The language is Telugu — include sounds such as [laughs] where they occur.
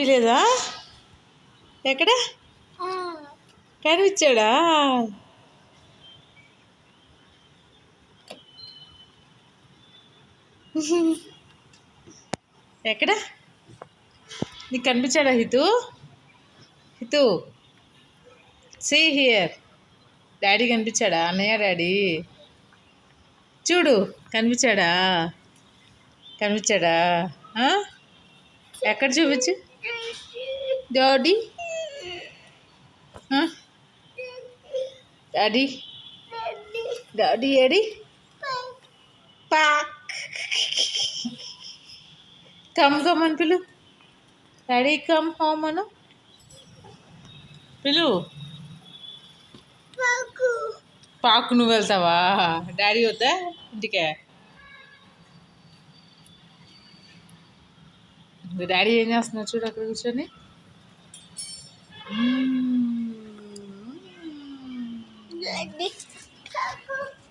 కనిపించలేదా ఎక్కడ? కనిపించాడా? ఎక్కడ? నీకు కనిపించాడా Hitu? Hitu see here. Daddy కనిపించాడా? అన్నయ్య డాడీ? చూడు కనిపించాడా? కనిపించాడా? ఎక్కడ చూపించు? డాడీ? డాడీ డాడీ ఏడి పాక్ కమ్ కమ్ అని పిలు డాడీ కమ్ హోమ్ అను పిలు పాకు నువ్వు వెళ్తావా? డాడీ వద్దా? ఇంటికే? డాడీ ఏం చేస్తున్నారు చూడు అక్కడ కూర్చొని? like this. [laughs]